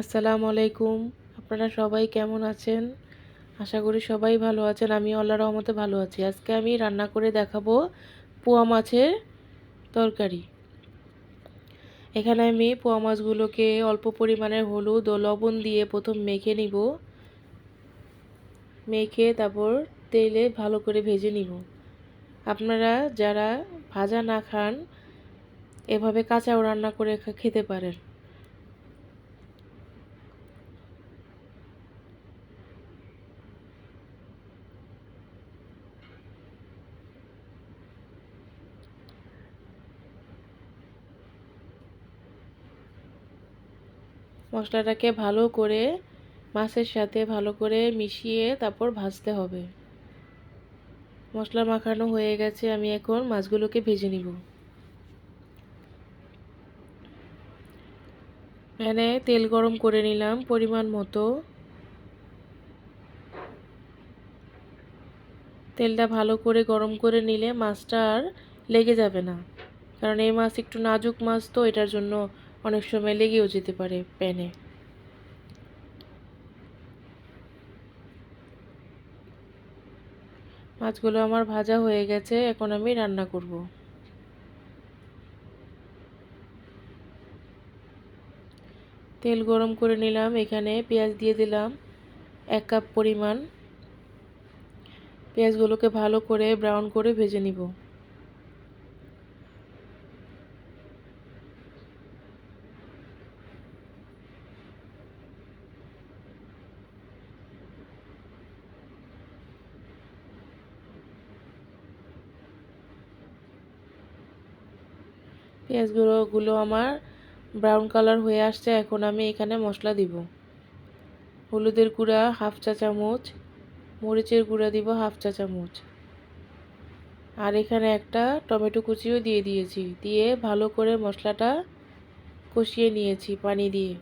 আসসালামু আলাইকুম। আপনারা সবাই কেমন আছেন? আশা করি সবাই ভালো আছেন। আমি আল্লাহ রহমতে ভালো আছি। আজকে আমি রান্না করে দেখাবো পোয়া মাছের তরকারি। এখানে আমি পোয়া মাছগুলোকে অল্প পরিমাণে হলুদ ও লবণ দিয়ে প্রথম মেখে নিব। মেখে তারপর তেলে ভালো করে ভেজে নিব। আপনারা যারা ভাজা না খান, এভাবে কাঁচাও রান্না করে খেতে পারেন। মশলাটাকে ভালো করে মাছের সাথে ভালো করে মিশিয়ে তারপর ভাজতে হবে। মশলা মাখানো হয়ে গেছে, আমি এখন মাছগুলোকে ভেজে নিব। প্যানে তেল গরম করে নিলাম পরিমাণ মতো। তেলটা ভালো করে গরম করে নিলে মাছটা আর লেগে যাবে না। কারণ এই মাছ একটু নাজুক মাছ তো, এটার জন্য অনেক সময় লেগেও যেতে পারে প্যানে। মাছগুলো আমার ভাজা হয়ে গেছে, এখন আমি রান্না করব। তেল গরম করে নিলাম, এখানে পেঁয়াজ দিয়ে দিলাম এক কাপ পরিমাণ। পেঁয়াজগুলোকে ভালো করে ব্রাউন করে ভেজে নিব। পেঁয়াজগুলোগুলো আমার ব্রাউন কালার হয়ে আসছে, এখন আমি এখানে মশলা দিব। হলুদের গুঁড়া হাফ চা চামচ, মরিচের গুঁড়া দিব হাফ চা চামচ। আর এখানে একটা টমেটো কুচিও দিয়ে দিয়েছি, দিয়ে ভালো করে মশলাটা কষিয়ে নিয়েছি পানি দিয়ে।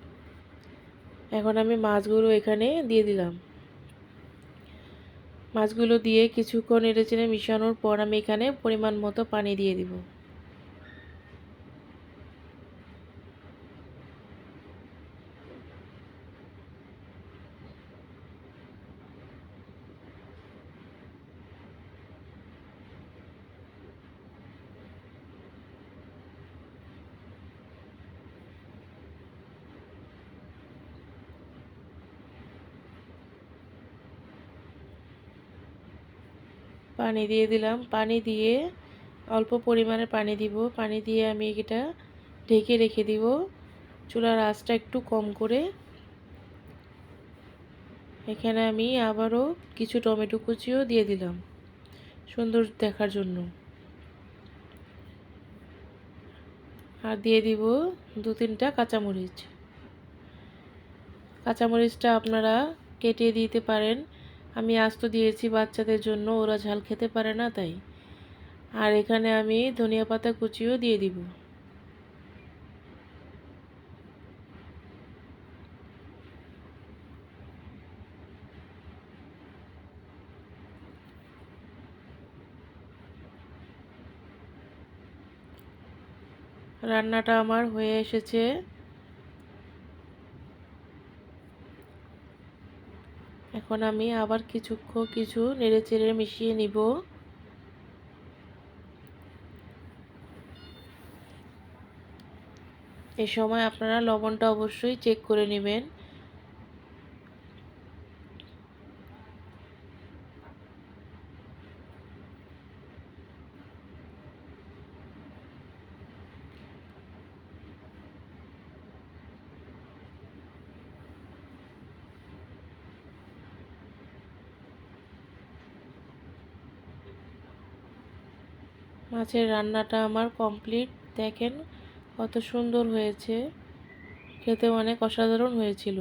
এখন আমি মাছগুলো এখানে দিয়ে দিলাম। মাছগুলো দিয়ে কিছুক্ষণ এড়েচেড়ে মিশানোর পর আমি এখানে পরিমাণ মতো পানি দিয়ে দিব। পানি দিয়ে দিলাম। পানি দিয়ে অল্প পরিমাণে পানি দিব। পানি দিয়ে আমি এটা ঢেকে রেখে দিব। চুলার আঁচটা একটু কম করে। এখানে আমি আবারও কিছু টমেটো কুচিও দিয়ে দিলাম সুন্দর দেখার জন্য। আর দিয়ে দিব দু তিনটা কাঁচামরিচ। কাঁচামরিচটা আপনারা কেটে দিতে পারেন। আমি আস্ত দিয়েছি বাচ্চাদের জন্য, ওরা ঝাল খেতে পারে না তাই। আর এখানে আমি ধনিয়া পাতা কুচিও দিয়ে দিব। রান্নাটা আমার হয়ে এসেছে। এখন আমি আবার কিছুক্ষণ কিছু নেড়ে চেড়ে মিশিয়ে নিব। এ সময় আপনারা লবণটা অবশ্যই চেক করে নেবেন। মাছের রান্নাটা আমার কমপ্লিট। দেখেন কত সুন্দর হয়েছে। খেতে অনেক অসাধারণ হয়েছিল।